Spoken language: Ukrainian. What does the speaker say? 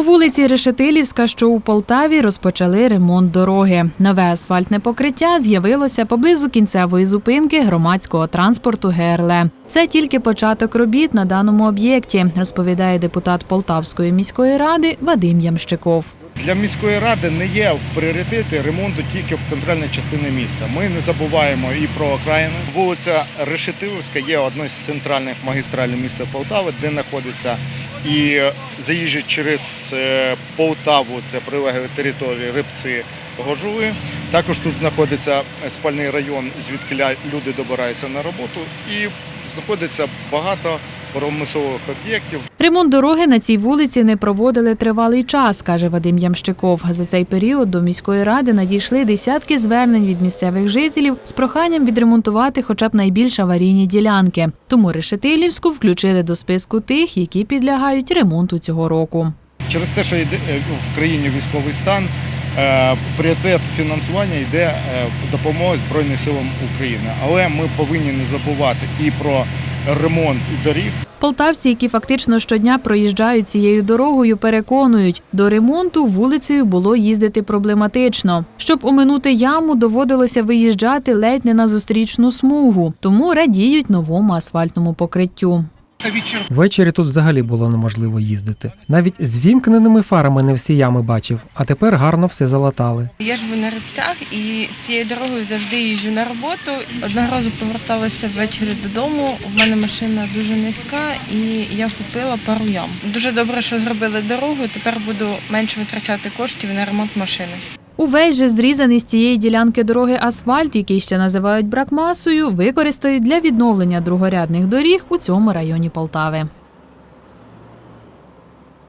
По вулиці Решетилівська, що у Полтаві, розпочали ремонт дороги. Нове асфальтне покриття з'явилося поблизу кінцевої зупинки громадського транспорту ГРЛ. Це тільки початок робіт на даному об'єкті, розповідає депутат Полтавської міської ради Вадим Ямщиков. Для міської ради не є в пріоритеті ремонту тільки в центральній частині міста. Ми не забуваємо і про окраїни. Вулиця Решетилівська є одною з центральних магістралів міста Полтави, де знаходиться і заїжджать через е, Полтаву, це прилеглі території Рибці, Гожули. Також тут знаходиться спальний район, звідки люди добираються на роботу, і знаходиться багато промислових об'єктів. Ремонт дороги на цій вулиці не проводили тривалий час, каже Вадим Ямщиков. За цей період до міської ради надійшли десятки звернень від місцевих жителів з проханням відремонтувати хоча б найбільш аварійні ділянки. Тому Решетилівську включили до списку тих, які підлягають ремонту цього року. Через те, що йде е, в країні військовий стан, е, пріоритет фінансування йде е, допомога Збройним силам України. Але ми повинні не забувати і про ремонт доріг. Полтавці, які фактично щодня проїжджають цією дорогою, переконують, до ремонту вулицею було їздити проблематично. Щоб оминути яму, доводилося виїжджати ледь не на зустрічну смугу, тому радіють новому асфальтному покриттю. Ввечері тут взагалі було неможливо їздити. Навіть з вімкненими фарами не всі ями бачив, а тепер гарно все залатали. Я живу на рибцях і цією дорогою завжди їжджу на роботу. Одного разу поверталася ввечері додому. У мене машина дуже низька, і я купила пару ям. Дуже добре, що зробили дорогу. Тепер буду менше витрачати коштів на ремонт машини. Увесь же зрізаний з цієї ділянки дороги асфальт, який ще називають бракмасою, використають для відновлення другорядних доріг у цьому районі Полтави.